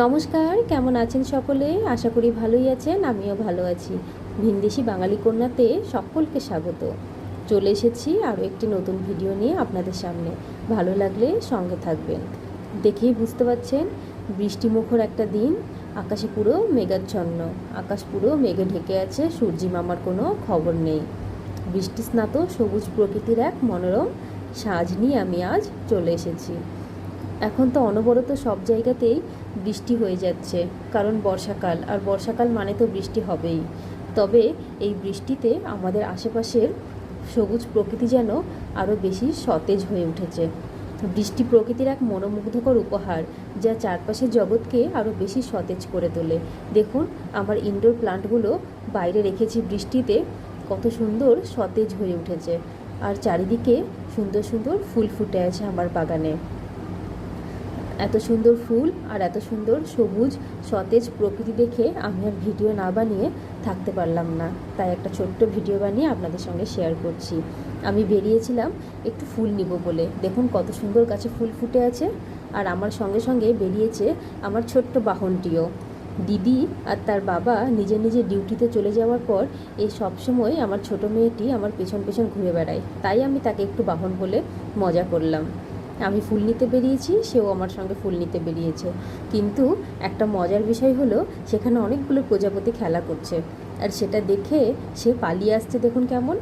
নমস্কার, কেমন আছেন সকলে? আশা করি ভালোই আছেন, আমিও ভালো আছি। ভিনদেশি বাঙালি কন্যাতে সকলকে স্বাগত। চলে এসেছি আরও একটি নতুন ভিডিও নিয়ে আপনাদের সামনে। ভালো লাগলে সঙ্গে থাকবেন। দেখেই বুঝতে পারছেন, বৃষ্টিমুখর একটা দিন, আকাশে পুরো মেঘাচ্ছন্ন। আকাশ পুরো মেঘে ঢেকে আছে, সূর্যি মামার কোনো খবর নেই। বৃষ্টি স্নাত সবুজ প্রকৃতির এক মনোরম সাজ নিয়ে আমি আজ চলে এসেছি। এখন তো অনবরত সব জায়গাতেই বৃষ্টি হয়ে যাচ্ছে, কারণ বর্ষাকাল, আর বর্ষাকাল মানে তো বৃষ্টি হবেই। তবে এই বৃষ্টিতে আমাদের আশেপাশের সবুজ প্রকৃতি যেন আরও বেশি সতেজ হয়ে উঠেছে। বৃষ্টি প্রকৃতির এক মনোমুগ্ধকর উপহার, যা চারপাশের জগৎকে আরও বেশি সতেজ করে তোলে। দেখুন, আমার ইনডোর প্লান্টগুলো বাইরে রেখেছি বৃষ্টিতে। কত সুন্দর সতেজ হয়ে উঠেছে। আর চারিদিকে সুন্দর সুন্দর ফুল ফুটে আছে আমার বাগানে। এত সুন্দর ফুল আর এত সুন্দর সবুজ, সতেজ প্রকৃতি দেখে আমি আর ভিডিও না বানিয়ে থাকতে পারলাম না। তাই একটা ছোট্ট ভিডিও বানিয়ে আপনাদের সঙ্গে শেয়ার করছি। আমি বেরিয়েছিলাম একটু ফুল নিব বলে। দেখুন কত সুন্দর গাছে ফুল ফুটে আছে। আর আমার সঙ্গে সঙ্গে বেরিয়েছে আমার ছোট্ট বাহনটিও। দিদি আর তার বাবা নিজে নিজে ডিউটিতে চলে যাওয়ার পর এই সবসময় আমার ছোট মেয়েটি আমার পেছন পেছন ঘুরে বেড়ায়। তাই আমি তাকে একটু বাহন বলে মজা করলাম। আমি ফুল নিতে বেরিয়েছি, সেও আমার সঙ্গে ফুল নিতে বেরিয়েছে। কিন্তু একটা মজার বিষয় হলো, সেখানে অনেকগুলো প্রজাপতি খেলা করছে। আর সেটা দেখে সে পালিয়ে আসছে দেখুন কেমন।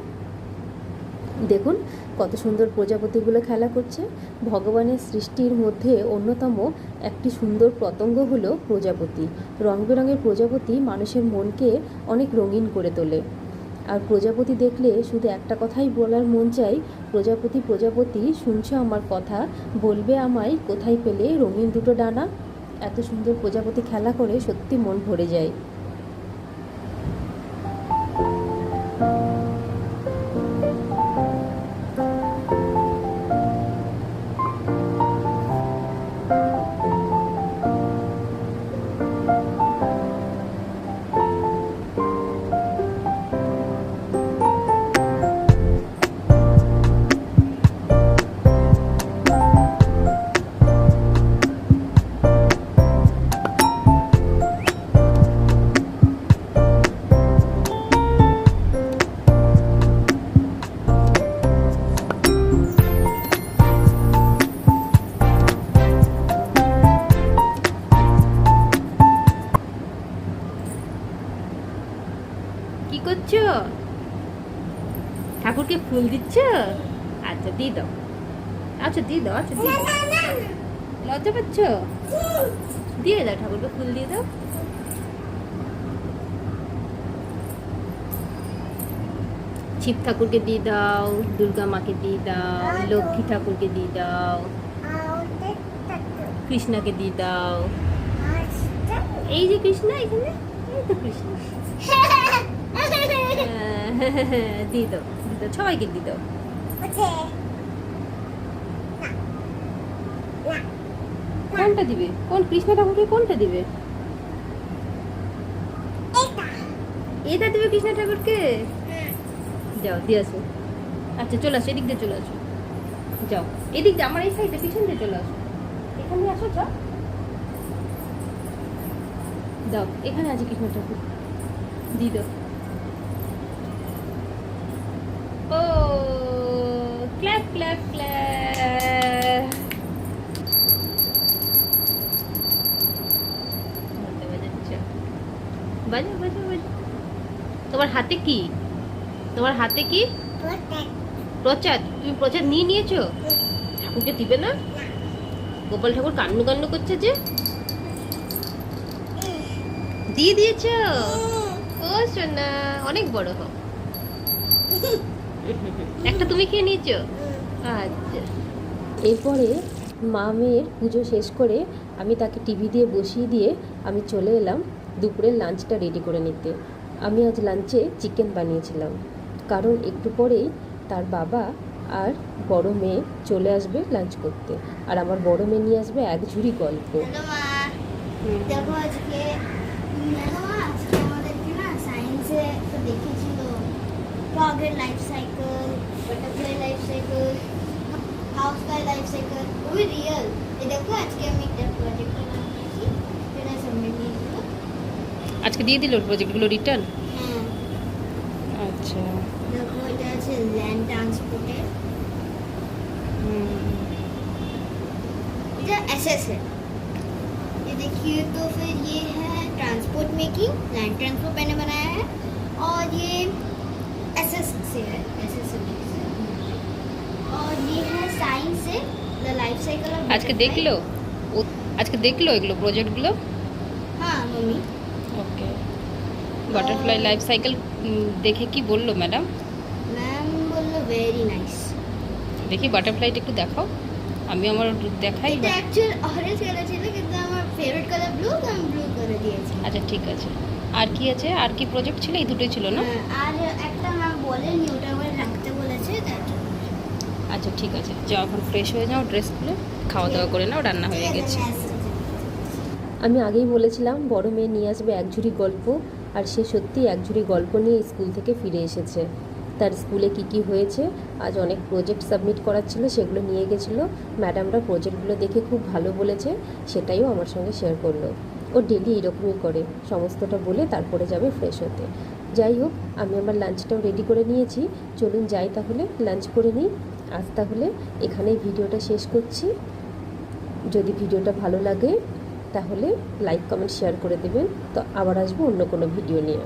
দেখুন, কত সুন্দর প্রজাপতিগুলো খেলা করছে। ভগবানের সৃষ্টির মধ্যে অন্যতম একটি সুন্দর পতঙ্গ হলো প্রজাপতি। রং বেরঙের প্রজাপতি মানুষের মনকে অনেক রঙিন করে তোলে। আর প্রজাপতি দেখলে শুধু একটা কথাই বলার মন চাই, প্রজাপতি প্রজাপতি, শুনছো আমার কথা? বলবে আমায় কোথায় পেলে রঙিন দুটো ডানা? এত সুন্দর প্রজাপতি খেলা করে সত্যি মন ভরে যায়। কি করছ? ঠাকুরকে ফুল দিচ্ছ? আচ্ছা দিয়ে দাও। আচ্ছা দিয়ে দাও আচ্ছা দিয়ে দাও। লজ্জা পাচ্ছ? দিয়ে দাও, ঠাকুরকে ফুল দিয়ে দাও। শিব ঠাকুরকে দিয়ে দাও, দুর্গা মাকে দিয়ে দাও, লক্ষ্মী ঠাকুরকে দিয়ে দাও, কৃষ্ণাকে দিয়ে দাও। এই যে কৃষ্ণা, এখানে এই তো কৃষ্ণ। দিয়ে দাও দিয়ে দাও সবাইকে দিয়ে দাও কোনটা দিবে? কোন কৃষ্ণ ঠাকুরকে কোনটা দিবে? এটা দিবে কৃষ্ণ ঠাকুরকে? যাও দিয়ে আসো। আচ্ছা চলে আসো এদিক দিয়ে চলে আসো। যাও এদিক দিয়ে আমার এই সাইডে পিছন দিয়ে চলে আসো। এখান দিয়ে আসো যাও। দাও এখানে আছে কৃষ্ণ ঠাকুর। দিয়ে দাও ও বাজা বাজা বাজা। তোমার হাতে কি? তোমার হাতে কি? তুমি নিয়ে নিয়েছো? ঠাকুরকে দিবে না? গোপাল ঠাকুর কান্নু কান্নু করছে যে? দিয়ে দিয়েছ? ও সোনা অনেক বড় হোক একটা তুমি খেয়ে নিয়েছো? আর এরপরে মা মেয়ের পুজো শেষ করে আমি তাকে টিভি দিয়ে বসিয়ে দিয়ে আমি চলে এলাম দুপুরের লাঞ্চটা রেডি করে নিতে। আমি আজ লাঞ্চে চিকেন বানিয়েছিলাম। কারণ একটু পরেই তার বাবা আর বড় মেয়ে চলে আসবে লাঞ্চ করতে। আর আমার বড় মেয়ে নিয়ে আসবে এক ঝুড়ি গল্প। हाउस का लाइफ साइकिल वो भी रियल ये देखो आज के আমি একটা প্রজেক্ট বানিয়েছি যেটা সাবমিট দিয়েছিল আজকে দিয়ে দিল প্রজেক্টগুলো রিটার্ন হ্যাঁ আচ্ছা দেখো এটা আছে ল্যান্ড ট্রান্সপোর্টের इधर एसएस है ये देखिए तो फिर ये है ट्रांसपोर्ट मेकिंग लैंड ट्रांसपोर्ट मैंने बनाया है और ये एसएस से है एसएस से और ये है লাইফ সাইকেল আজকে দেখল? আজকে দেখল এগুলো প্রজেক্টগুলো হ্যাঁ ওকে বাটারফ্লাই লাইফ সাইকেল দেখে কি বলল ম্যাডাম ভেরি নাইস দেখি বাটারফ্লাইটা একটু দেখাও। আমি আমার দেখাই আচ্ছা ঠিক আছে। আর কি আছে? আর কি প্রজেক্ট ছিল? এই দুটোই ছিল না? আর একটা আচ্ছা ঠিক আছে। যাও, এখন ফ্রেশ হয়ে যাও ড্রেস খুলে খাওয়া দাওয়া করে নাও, রান্না হয়ে গেছে। আমি আগেই বলেছিলাম, বড় মেয়ে নিয়ে আসবে এক ঝুড়ি গল্প, আর সে সত্যি এক ঝুড়ি গল্প নিয়ে স্কুল থেকে ফিরে এসেছে। তার স্কুলে কি কি হয়েছে, আজ অনেক প্রজেক্ট সাবমিট করার ছিল, সেগুলো নিয়ে গেছিল। ম্যাডামরা প্রজেক্টগুলো দেখে খুব ভালো বলেছে, সেটাইও আমার সঙ্গে শেয়ার করল। ও ডেলি এরকমই করে, সমস্তটা বলে তারপরে যাবে ফ্রেশ হতে। যাই হোক, আমি আমার লাঞ্চটাও রেডি করে নিয়েছি। চলুন যাই তাহলে লাঞ্চ করে নিই। আজ তাহলে এখানেই ভিডিওটা শেষ করছি। যদি ভিডিওটা ভালো লাগে, তাহলে লাইক কমেন্ট শেয়ার করে দেবেন। তো আবার আসব অন্য কোনো ভিডিও নিয়ে।